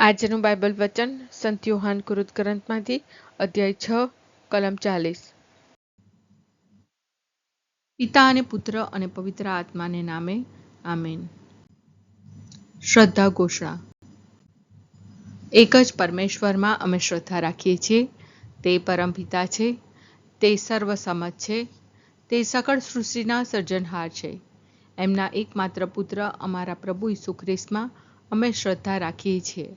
આજનું બાઇબલ વચન સંત યુહાન કૃત ગ્રંથમાંથી, અધ્યાય છ, કલમ ચાલીસ. પિતા અને પુત્ર અને પવિત્ર આત્માને નામે, આમેન. શ્રદ્ધા ઘોષણા. એક જ પરમેશ્વરમાં અમે શ્રદ્ધા રાખીએ છીએ, તે પરમપિતા છે, તે સર્વસમજ છે, તે સકળ સૃષ્ટિના સર્જનહાર છે. એમના એકમાત્ર પુત્ર અમારા પ્રભુ ઈસુ ખ્રિસ્તમાં અમે શ્રદ્ધા રાખીએ છીએ.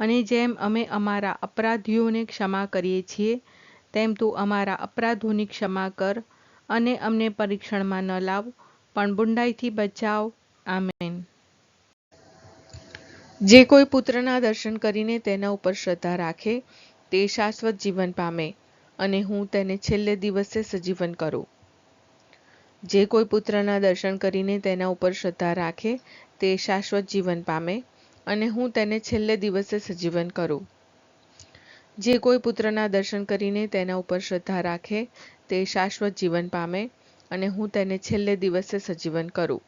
અને જેમ અમે અમારા અપરાધીઓને ક્ષમા કરીએ છીએ, તેમ તું અમારા અપરાધોની ક્ષમા કર અને અમને પરીક્ષણમાં ન લાવ, પણ બુંડાઈથી બચાવ. આમેન. જે કોઈ પુત્રના દર્શન કરીને તેના ઉપર શ્રદ્ધા રાખે, તે શાશ્વત જીવન પામે અને હું તેને છેલ્લે દિવસે સજીવન કરું. જે કોઈ પુત્રના દર્શન કરીને તેના ઉપર શ્રદ્ધા રાખે, તે શાશ્વત જીવન પામે અને હું તેને છેલ્લે દિવસે સજીવન કરું. જે કોઈ પુત્રના દર્શન કરીને તેના ઉપર શ્રદ્ધા રાખે તે શાશ્વત જીવન પામે અને હું તેને છેલ્લે દિવસે સજીવન કરું.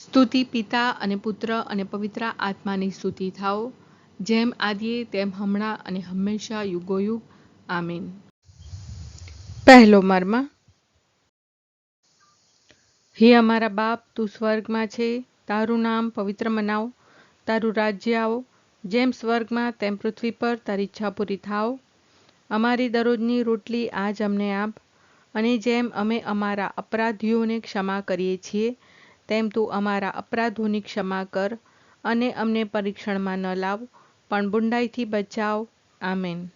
સ્તુતિ પિતા અને પુત્ર અને પવિત્ર આત્માની સ્તુતિ થાઓ. જેમ આદિએ તેમ હમણાં અને હંમેશા યુગોયુગ. આમીન. પહેલો મર્મ. હે અમારા બાપ તું સ્વર્ગમાં છે. તારું નામ પવિત્ર મનાવો, તારું રાજ્ય આવો, જેમ સ્વર્ગમાં તેમ પૃથ્વી પર તારી ઈચ્છા પૂરી થાવ. અમારી દરરોજની રોટલી આજ અમને આપ, અને જેમ અમે અમારા અપરાધીઓને ક્ષમા કરીએ છીએ, તેમ તું અમારા અપરાધોની ક્ષમા કર અને અમને પરીક્ષણમાં ન લાવ, પણ બુંડાઈથી બચાવ. આમેન.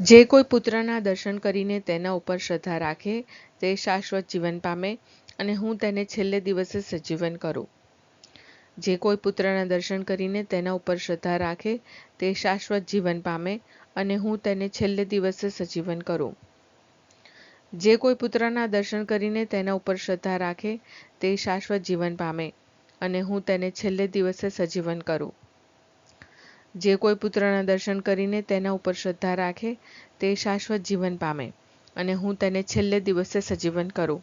જે કોઈ પુત્રના દર્શન કરીને તેના ઉપર શ્રદ્ધા રાખે, તે શાશ્વત જીવન પામે અને હું તેને છેલ્લે દિવસે સજીવન કરું. જે કોઈ પુત્રના દર્શન કરીને તેના ઉપર શ્રદ્ધા રાખે, તે શાશ્વત જીવન પામે અને હું તેને છેલ્લે દિવસે સજીવન કરું. જે કોઈ પુત્રના દર્શન કરીને તેના ઉપર શ્રદ્ધા રાખે, તે શાશ્વત જીવન પામે અને હું તેને છેલ્લે દિવસે સજીવન કરું. જે કોઈ પુત્રના દર્શન કરીને તેના ઉપર શ્રદ્ધા રાખે, તે શાશ્વત જીવન પામે અને હું તેને છેલ્લે દિવસે સજીવન કરું.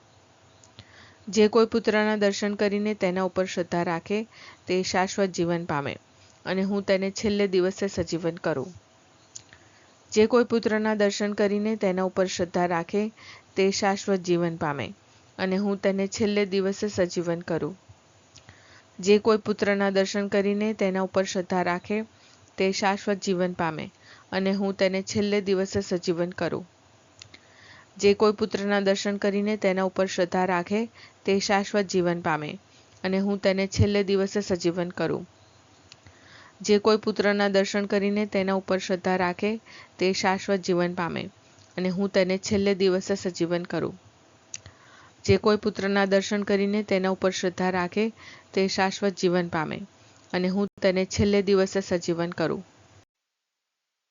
જે કોઈ પુત્રના દર્શન કરીને તેના ઉપર શ્રદ્ધા રાખે, તે શાશ્વત જીવન પામે અને હું તેને છેલ્લે દિવસે સજીવન કરું. જે કોઈ પુત્રના દર્શન કરીને તેના ઉપર શ્રદ્ધા રાખે, તે શાશ્વત જીવન પામે અને હું તેને છેલ્લે દિવસે સજીવન કરું. જે કોઈ પુત્રના દર્શન કરીને તેના ઉપર શ્રદ્ધા રાખે, તે શાશ્વત જીવન પામે અને હું તેને છેલ્લે દિવસે સજીવન કરું. જે કોઈ પુત્રના દર્શન કરીને તેના ઉપર શ્રદ્ધા રાખે, તે શાશ્વત જીવન પામે અને હું તેને છેલ્લે દિવસે સજીવન કરું. જે કોઈ પુત્રના દર્શન કરીને તેના ઉપર શ્રદ્ધા રાખે, તે શાશ્વત જીવન પામે અને હું તેને છેલ્લે દિવસે સજીવન કરું. જે કોઈ પુત્રના દર્શન કરીને તેના ઉપર શ્રદ્ધા રાખે, તે શાશ્વત જીવન પામે અને હું તેને છેલ્લે દિવસે સજીવન કરું.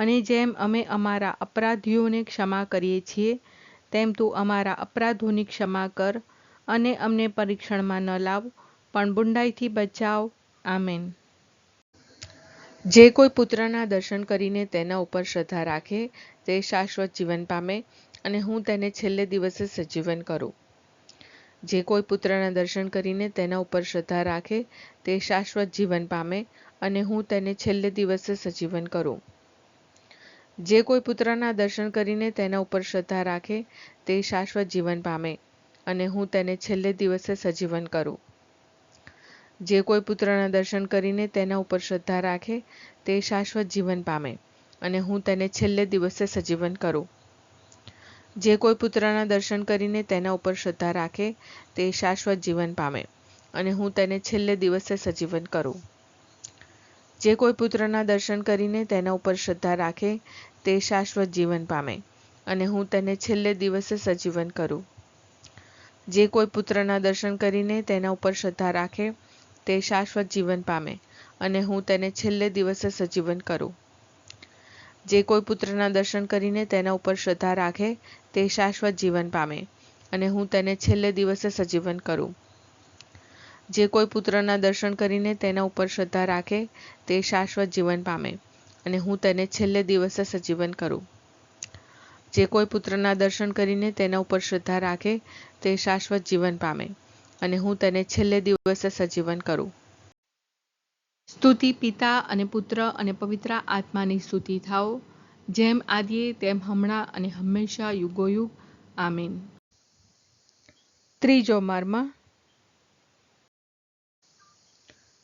અને જેમ અમે અમારા અપરાધીઓને ક્ષમા કરીએ છીએ, તેમ તું અમારા અપરાધોની ક્ષમા કર અને અમને પરીક્ષણમાં ન લાવ, પણ બુંડાઈથી બચાવ. આમેન. જે કોઈ પુત્રના દર્શન કરીને તેના ઉપર શ્રદ્ધા રાખે, તે શાશ્વત જીવન પામે અને હું તેને છેલ્લે દિવસે સજીવન કરું. જે કોઈ પુત્રના દર્શન કરીને તેના ઉપર શ્રદ્ધા રાખે, તે શાશ્વત જીવન પામે અને હું તેને છેલ્લે દિવસે સજીવન કરું. જે કોઈ પુત્રના દર્શન કરીને તેના ઉપર શ્રદ્ધા રાખે, તે શાશ્વત જીવન પામે અને હું તેને છેલ્લે દિવસે સજીવન કરું. જે કોઈ પુત્રના દર્શન કરીને તેના ઉપર શ્રદ્ધા રાખે, તે શાશ્વત જીવન પામે અને હું તેને છેલ્લે દિવસે સજીવન કરું. જે કોઈ પુત્રના દર્શન કરીને તેના ઉપર શ્રદ્ધા રાખે, તે શાશ્વત જીવન પામે અને હું તેને છેલ્લે દિવસે સજીવન કરું. જે કોઈ પુત્રના દર્શન કરીને તેના ઉપર શ્રદ્ધા રાખે, તે શાશ્વત જીવન પામે અને હું તેને છેલ્લે દિવસે સજીવન કરું. જે કોઈ પુત્રના દર્શન કરીને તેના ઉપર શ્રદ્ધા રાખે, તે શાશ્વત જીવન પામે અને હું તેને છેલ્લે દિવસે સજીવન કરું. જે કોઈ પુત્રના દર્શન કરીને તેના ઉપર શ્રદ્ધા રાખે, તે શાશ્વત જીવન પામે અને હું તેને છેલ્લે દિવસે સજીવન કરું. જે કોઈ પુત્રના દર્શન કરીને તેના ઉપર શ્રદ્ધા રાખે, તે શાશ્વત જીવન પામે અને હું તેને છેલ્લે દિવસે સજીવન કરું. જે કોઈ પુત્રના દર્શન કરીને તેના ઉપર શ્રદ્ધા રાખે, તે શાશ્વત જીવન પામે અને હું તેને છેલ્લે દિવસે સજીવન કરું. સ્તુતિ પિતા અને પુત્ર અને પવિત્ર આત્માની સ્તુતિ થાઓ. જેમ આદિએ, તેમ હમણાં અને હંમેશા યુગોયુગ. આમીન. ત્રીજો મર્મ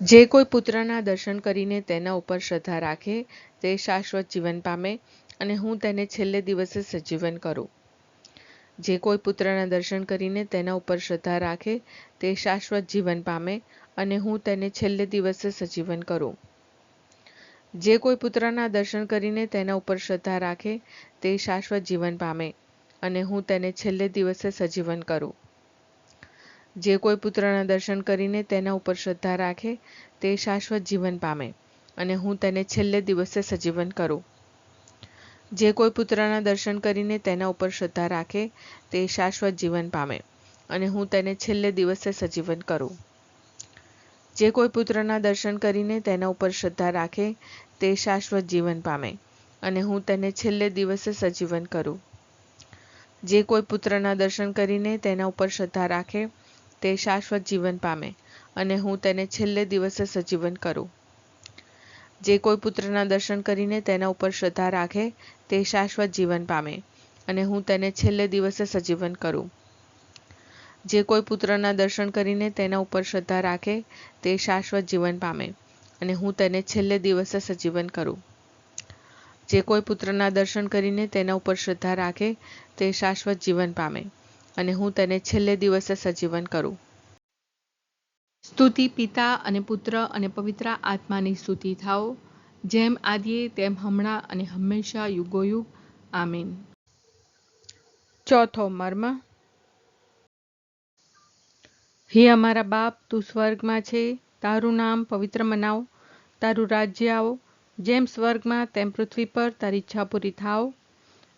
જે કોઈ પુત્રના દર્શન કરીને તેના ઉપર શ્રદ્ધા રાખે, તે શાશ્વત જીવન પામે અને હું તેને છેલ્લે દિવસે સજીવન કરું. જે કોઈ પુત્રના દર્શન કરીને તેના ઉપર શ્રદ્ધા રાખે, તે શાશ્વત જીવન પામે અને હું તેને છેલ્લે દિવસે સજીવન કરું. જે કોઈ પુત્રના દર્શન કરીને તેના ઉપર શ્રદ્ધા રાખે, તે શાશ્વત જીવન પામે અને હું તેને છેલ્લે દિવસે સજીવન કરું. જે કોઈ પુત્રના દર્શન કરીને તેના ઉપર શ્રદ્ધા રાખે, તે શાશ્વત જીવન પામે અને હું તેને છેલ્લે દિવસે સજીવન કરું. જે કોઈ પુત્રના દર્શન કરીને તેના ઉપર શ્રદ્ધા રાખે, તે શાશ્વત જીવન પામે અને હું તેને છેલ્લે દિવસે સજીવન કરું. જે કોઈ પુત્રના દર્શન કરીને તેના ઉપર શ્રદ્ધા રાખે, તે શાશ્વત જીવન પામે અને હું તેને છેલ્લે દિવસે સજીવન કરું. જે કોઈ પુત્રના દર્શન કરીને તેના ઉપર શ્રદ્ધા રાખે તે શાશ્વત જીવન પામે અને હું તેને છેલ્લે દિવસે સજીવન કરું. જે કોઈ પુત્રના દર્શન કરીને તેના ઉપર શ્રદ્ધા રાખે, તે શાશ્વત જીવન પામે અને હું તેને છેલ્લે દિવસે સજીવન કરું. જે કોઈ પુત્રના દર્શન કરીને તેના ઉપર શ્રદ્ધા રાખે, તે શાશ્વત જીવન પામે અને હું તેને છેલ્લે દિવસે સજીવન કરું. જે કોઈ પુત્રના દર્શન કરીને તેના ઉપર શ્રદ્ધા રાખે, તે શાશ્વત જીવન પામે. અને હું તેને છેલ્લે દિવસે સજીવન કરું. સ્તુતિ પિતા અને પુત્ર અને પવિત્ર આત્માની સ્તુતિ થાઓ. જેમ આદિએ, તેમ હમણાં અને હંમેશા યુગોયુગ. આમીન. ચોથો મર્મ. હે અમારા બાપ, તું સ્વર્ગમાં છે. તારું નામ પવિત્ર મનાવ. તારું રાજ્ય આવો. જેમ સ્વર્ગમાં, તેમ પૃથ્વી પર તારી ઈચ્છા પૂરી થાવ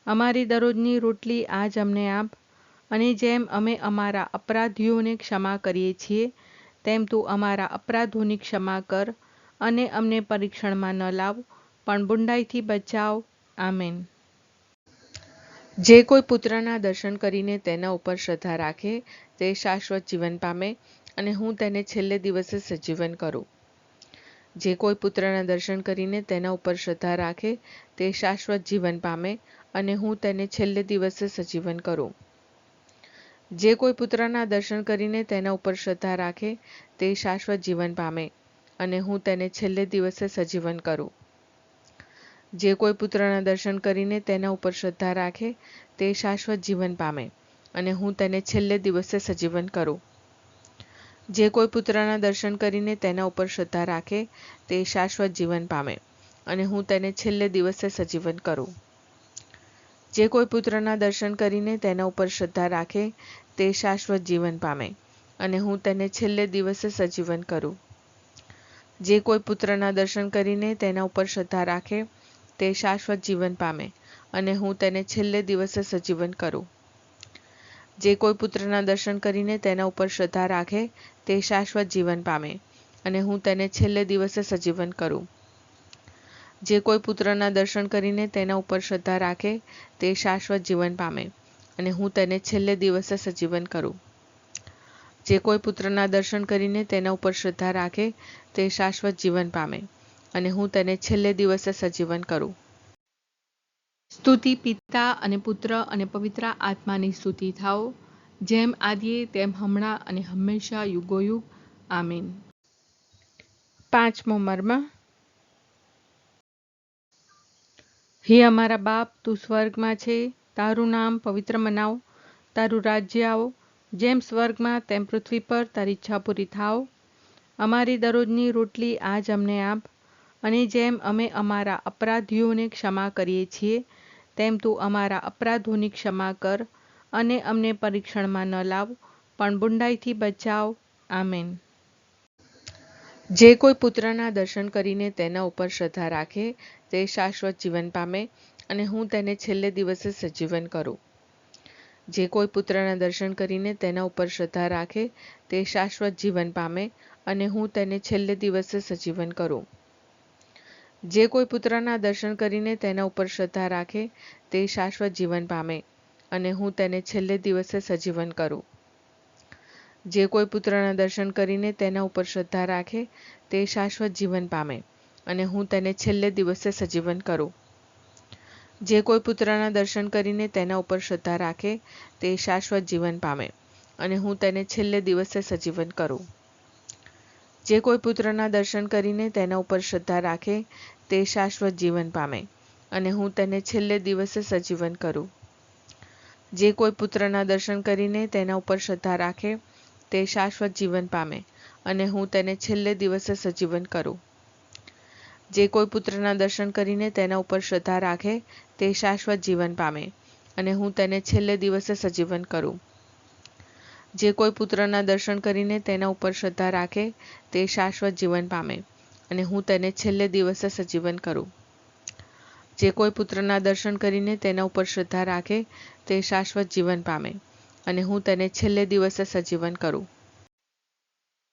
અમારી દરરોજની રોટલી આજ અમને આપ. અને જેમ અમે અમારા અપરાધીઓને ક્ષમા કરીએ છીએ, તેમ તું અમારા અપરાધોની ક્ષમા કર અને અમને પરીક્ષણમાં ન લાવ, પણ બુંડાઈથી બચાવ. આમેન. જે કોઈ પુત્રના દર્શન કરીને તેના ઉપર શ્રદ્ધા રાખે, તે શાશ્વત જીવન પામે અને હું તેને છેલ્લે દિવસે સજીવન કરું. જે કોઈ પુત્રના દર્શન કરીને તેના ઉપર શ્રદ્ધા રાખે, તે શાશ્વત જીવન પામે અને હું તેને છેલ્લે દિવસે સજીવન કરું. જે કોઈ પુત્રના દર્શન કરીને તેના ઉપર શ્રદ્ધા રાખે, તે શાશ્વત જીવન પામે અને હું તેને છેલ્લે દિવસે સજીવન કરું. જે કોઈ પુત્રના દર્શન કરીને તેના ઉપર શ્રદ્ધા રાખે, તે શાશ્વત જીવન પામે અને હું તેને છેલ્લે દિવસે સજીવન કરું. જે કોઈ પુત્રના દર્શન કરીને તેના ઉપર શ્રદ્ધા રાખે, તે શાશ્વત જીવન પામે અને હું તેને છેલ્લે દિવસે સજીવન કરું. જે કોઈ પુત્રના દર્શન કરીને તેના ઉપર શ્રદ્ધા રાખે તે શાશ્વત જીવન પામે અને હું તેને છેલ્લે દિવસે સજીવન કરું. જે કોઈ પુત્રના દર્શન કરીને તેના ઉપર શ્રદ્ધા રાખે, તે શાશ્વત જીવન પામે અને હું તેને છેલ્લે દિવસે સજીવન કરું. જે કોઈ પુત્રના દર્શન કરીને તેના ઉપર શ્રદ્ધા રાખે, તે શાશ્વત જીવન પામે અને હું તેને છેલ્લે દિવસે સજીવન કરું. જે કોઈ પુત્રના દર્શન કરીને તેના ઉપર શ્રદ્ધા રાખે, તે શાશ્વત જીવન પામે. અને હું તેને છેલ્લે દિવસે સજીવન કરું. જે કોઈ પુત્રના દર્શન કરીને તેના ઉપર શ્રદ્ધા રાખે તે શાશ્વત જીવન પામે અને હું તેને છેલ્લે દિવસે સજીવન કરું. સ્તુતિ પિતા અને પુત્ર અને પવિત્ર આત્માની સ્તુતિ થાઓ. જેમ આદિએ તેમ હમણાં અને હંમેશા યુગોયુગ. આમીન. પાંચમો મર્મ. હે અમારા બાપ તું સ્વર્ગમાં છે. તારું નામ પવિત્ર મનાવો, તારું રાજ્ય આવો, જેમ સ્વર્ગમાં તેમ પૃથ્વી પર તારી ઈચ્છા પૂરી થાવ અમારી દરરોજની રોટલી આજ અમને આપ, અને જેમ અમે અમારા અપરાધીઓને ક્ષમા કરીએ છીએ, તેમ તું અમારા અપરાધોની ક્ષમા કર, અને અમને પરીક્ષણમાં ન લાવ, પણ બુંડાઈથી બચાવ. આમેન. જે કોઈ પુત્રના દર્શન કરીને તેના ઉપર શ્રદ્ધા રાખે, તે શાશ્વત જીવન પામે અને હું તેને છેલ્લે દિવસે સજીવન કરું. જે કોઈ પુત્રના દર્શન કરીને તેના ઉપર શ્રદ્ધા રાખે, તે શાશ્વત જીવન પામે અને હું તેને છેલ્લે દિવસે સજીવન કરું. જે કોઈ પુત્રના દર્શન કરીને તેના ઉપર શ્રદ્ધા રાખે, તે શાશ્વત જીવન પામે અને હું તેને છેલ્લે દિવસે સજીવન કરું. જે કોઈ પુત્રના દર્શન કરીને તેના ઉપર શ્રદ્ધા રાખે, તે શાશ્વત જીવન પામે અને હું તેને છેલ્લે દિવસે સજીવન કરું. જે કોઈ પુત્રના દર્શન કરીને તેના ઉપર શ્રદ્ધા રાખે, તે શાશ્વત જીવન પામે અને હું તેને છેલ્લે દિવસે સજીવન કરું. જે કોઈ પુત્રના દર્શન કરીને તેના ઉપર શ્રદ્ધા રાખે, તે શાશ્વત જીવન પામે અને હું તેને છેલ્લે દિવસે સજીવન કરું. જે કોઈ પુત્રના દર્શન કરીને તેના ઉપર શ્રદ્ધા રાખે, તે શાશ્વત જીવન પામે અને હું તેને છેલ્લે દિવસે સજીવન કરું. જે કોઈ પુત્રના દર્શન કરીને તેના ઉપર શ્રદ્ધા રાખે, તે શાશ્વત જીવન પામે અને હું તેને છેલ્લે દિવસે સજીવન કરું. જે કોઈ પુત્રના દર્શન કરીને તેના ઉપર શ્રદ્ધા રાખે, તે શાશ્વત જીવન પામે અને હું તેને છેલ્લે દિવસે સજીવન કરું. જે કોઈ પુત્રના દર્શન કરીને તેના ઉપર શ્રદ્ધા રાખે, તે શાશ્વત જીવન પામે અને હું તેને છેલ્લે દિવસે સજીવન કરું.